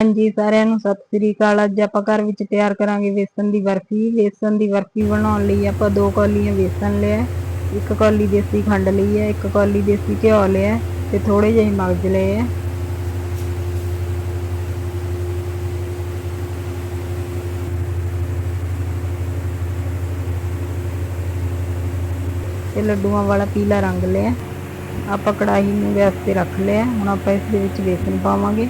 ਹਾਂਜੀ, ਸਾਰਿਆਂ ਨੂੰ ਸਤਿ ਸ੍ਰੀ ਅਕਾਲ। ਅੱਜ ਆਪਾਂ ਘਰ ਵਿੱਚ ਤਿਆਰ ਕਰਾਂਗੇ ਵੇਸਣ ਦੀ ਬਰਫੀ। ਵੇਸਣ ਦੀ ਬਰਫੀ ਬਣਾਉਣ ਲਈ ਆਪਾਂ ਦੋ ਕੌਲੀਆਂ ਵੇਸਣ ਲਿਆ। ਇੱਕ ਕੌਲੀ ਦੇਸੀ ਖੰਡ ਲਈ ਹੈ, ਇੱਕ ਕੌਲੀ ਦੇਸੀ ਘਿਓ ਲਿਆ ਤੇ ਥੋੜੇ ਜਿਹੇ ਮਗਜ ਲਏ ਆ ਤੇ ਲੱਡੂਆਂ ਵਾਲਾ ਪੀਲਾ ਰੰਗ ਲਿਆ ਆਪਾਂ ਕੜਾਹੀ ਨੂੰ ਗੈਸ ਤੇ ਰੱਖ ਲਿਆ ਹੁਣ ਆਪਾਂ ਇਸ ਦੇ ਵਿੱਚ ਵੇਸਣ ਪਾਵਾਂਗੇ।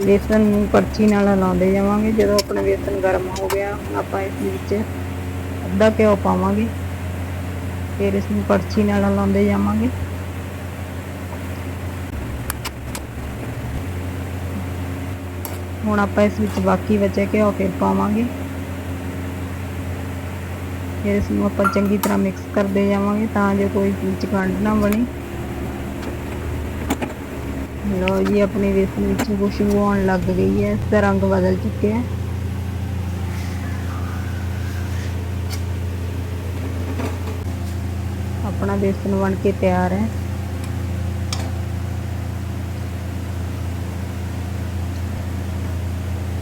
ਵੇਸਣ ਨੂੰ ਪਰਚੀ ਨਾਲ ਹਿਲਾਉਂਦੇ ਜਾਵਾਂਗੇ। ਜਦੋਂ ਆਪਣਾ ਵੇਸਣ ਗਰਮ ਹੋ ਗਿਆ ਹੁਣ ਆਪਾਂ ਇਸ ਵਿੱਚ ਅੱਧਾ ਘਿਓ ਪਾਵਾਂਗੇ। ਫਿਰ ਇਸ ਨੂੰ ਕੜਛੀ ਨਾਲ ਹਿਲਾਉਂਦੇ ਜਾਵਾਂਗੇ। ਹੁਣ ਆਪਾਂ ਇਸ ਵਿੱਚ ਬਾਕੀ ਬਚਿਆ ਘਿਓ ਫਿਰ ਪਾਵਾਂਗੇ। ਫਿਰ ਇਸ ਨੂੰ ਆਪਾਂ ਚੰਗੀ ਤਰ੍ਹਾਂ ਮਿਕਸ ਕਰਦੇ ਜਾਵਾਂਗੇ ਤਾਂ ਜੋ ਕੋਈ ਵਿੱਚ ਗੰਢ ਨਾ ਬਣੇ। ਲੋ ਜੀ, ਆਪਣੇ ਵੇਸਣ ਵਿੱਚ ਖੁਸ਼ਬੂ ਆਉਣ ਲੱਗ ਗਈ ਹੈ, ਇਸ ਦਾ ਰੰਗ ਬਦਲ ਚੁੱਕਿਆ ਹੈ। ਆਪਣਾ ਵੇਸਣ ਬਣ ਕੇ ਤਿਆਰ ਹੈ।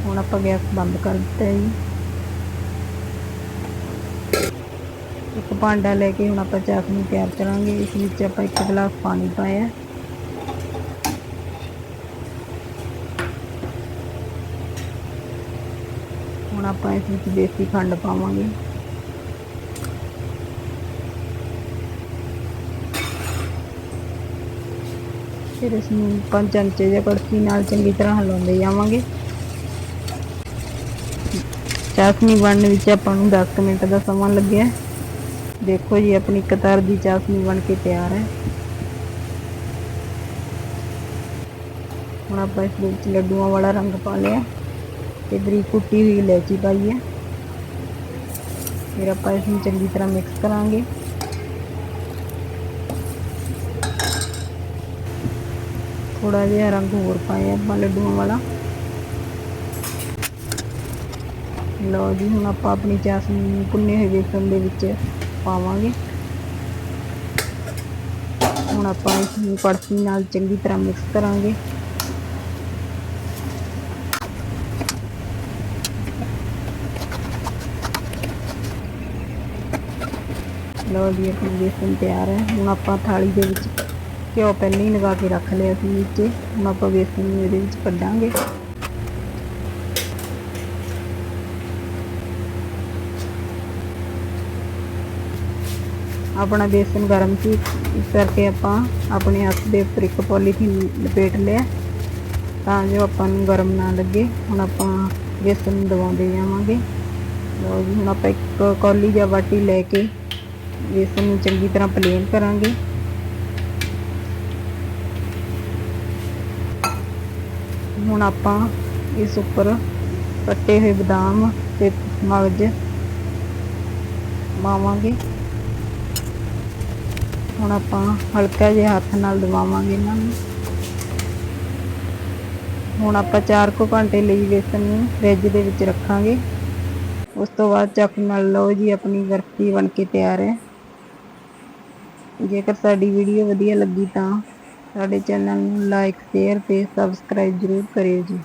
ਹੁਣ ਆਪਾਂ ਗੈਸ ਬੰਦ ਕਰ ਦਿੱਤਾ ਜੀ। ਇੱਕ ਭਾਂਡਾ ਲੈ ਕੇ ਹੁਣ ਆਪਾਂ ਚਾਸ਼ਨੀ ਤਿਆਰ ਕਰਾਂਗੇ, ਇਸ ਵਿੱਚ ਆਪਾਂ ਇੱਕ ਗਲਾਸ ਪਾਣੀ ਪਾਇਆ ਹੁਣ ਆਪਾਂ ਇਸ ਵਿੱਚ ਦੇਸੀ ਖੰਡ ਪਾਵਾਂਗੇ। ਫਿਰ ਇਸ ਨੂੰ ਪੰਜ ਚਮਚੇ ਜਾਂ ਕੜਛੀ ਨਾਲ ਚੰਗੀ ਤਰ੍ਹਾਂ ਹਲਾਉਂਦੇ ਜਾਵਾਂਗੇ। ਚਾਸ਼ਨੀ ਬਣਨ ਵਿੱਚ ਆਪਾਂ ਨੂੰ 10 ਮਿੰਟ ਦਾ ਸਮਾਂ ਲੱਗਿਆ। ਦੇਖੋ ਜੀ, ਆਪਣੀ ਕਤਾਰ ਦੀ ਚਾਸ਼ਨੀ ਬਣ ਕੇ ਤਿਆਰ ਹੈ। ਹੁਣ ਆਪਾਂ ਇਸ ਵਿੱਚ ਲੱਡੂਆਂ ਵਾਲਾ ਰੰਗ ਪਾ ਲਿਆ। ਤੇ ਬਰੀਕ ਕੁੱਟੀ ਹੋਈ ਇਲਾਇਚੀ ਪਾਈ ਹੈ ਫਿਰ ਆਪਾਂ ਇਸ ਨੂੰ ਚੰਗੀ ਤਰ੍ਹਾਂ ਮਿਕਸ ਕਰਾਂਗੇ। ਥੋੜਾ ਜਿਹਾ ਰੰਗ ਹੋਰ ਪਾਇਆ ਆਪਾਂ ਲੱਡੂਆਂ ਵਾਲਾ। ਲਓ ਜੀ, ਹੁਣ ਆਪਾਂ ਆਪਣੀ ਚਾਸ਼ਨੀ ਨੂੰ ਭੁੰਨੇ ਹੋਏ ਵੇਸਣ ਦੇ ਵਿੱਚ ਪਾਵਾਂਗੇ। ਹੁਣ ਆਪਾਂ ਇਸ ਨੂੰ ਕੜਛੀ ਨਾਲ ਚੰਗੀ ਤਰ੍ਹਾਂ ਮਿਕਸ ਕਰਾਂਗੇ। ਲਓ ਜੀ ਆਪਣੀ ਵੇਸਣ ਤਿਆਰ ਹੈ। ਹੁਣ ਆਪਾਂ ਥਾਲੀ ਦੇ ਵਿੱਚ ਘਿਓ ਪਹਿਲਾਂ ਹੀ ਲਗਾ ਕੇ ਰੱਖ ਲਿਆ ਸੀ ਵਿੱਚ ਹੁਣ ਆਪਾਂ ਵੇਸਣ ਨੂੰ ਇਹਦੇ ਵਿੱਚ ਕੱਢਾਂਗੇ। ਆਪਣਾ ਬੇਸਨ ਗਰਮ ਸੀ, ਇਸ ਕਰਕੇ ਆਪਾਂ ਆਪਣੇ ਹੱਥ ਦੇ ਉੱਪਰ ਇੱਕ ਪੋਲੀਥੀਨ ਲਪੇਟ ਲਿਆ। ਤਾਂ ਜੋ ਆਪਾਂ ਨੂੰ ਗਰਮ ਨਾ ਲੱਗੇ। ਹੁਣ ਆਪਾਂ ਬੇਸਨ ਦਵਾਉਂਦੇ ਜਾਵਾਂਗੇ। ਲਓ ਜੀ, ਹੁਣ ਆਪਾਂ ਇੱਕ ਕੌਲੀ ਜਾਂ ਬਾਟੀ ਲੈ ਕੇ ਬੇਸਨ ਨੂੰ ਚੰਗੀ ਤਰ੍ਹਾਂ ਪਲੇਨ ਕਰਾਂਗੇ। ਹੁਣ ਆਪਾਂ ਇਸ ਉੱਪਰ ਕੱਟੇ ਹੋਏ ਬਦਾਮ ਤੇ ਮਗਜ ਮਾਵਾਂਗੇ ਹੁਣ ਆਪਾਂ ਹਲਕਾ ਜਿਹਾ ਹੱਥ ਨਾਲ ਦਬਾਵਾਂਗੇ ਇਹਨਾਂ ਨੂੰ। ਹੁਣ ਆਪਾਂ 4 ਕੁ ਘੰਟੇ ਲਈ ਵੇਸਣ ਨੂੰ ਫ੍ਰਿਜ ਦੇ ਵਿੱਚ ਰੱਖਾਂਗੇ। ਉਸ ਤੋਂ ਬਾਅਦ ਚੱਕ ਨਾਲ ਲਓ ਜੀ, ਆਪਣੀ ਬਰਫੀ ਬਣ ਕੇ ਤਿਆਰ ਹੈ। ਜੇਕਰ ਸਾਡੀ ਵੀਡੀਓ ਵਧੀਆ ਲੱਗੀ ਤਾਂ ਸਾਡੇ ਚੈਨਲ ਨੂੰ ਲਾਈਕ ਸ਼ੇਅਰ ਤੇ ਸਬਸਕ੍ਰਾਈਬ ਜ਼ਰੂਰ ਕਰਿਓ ਜੀ।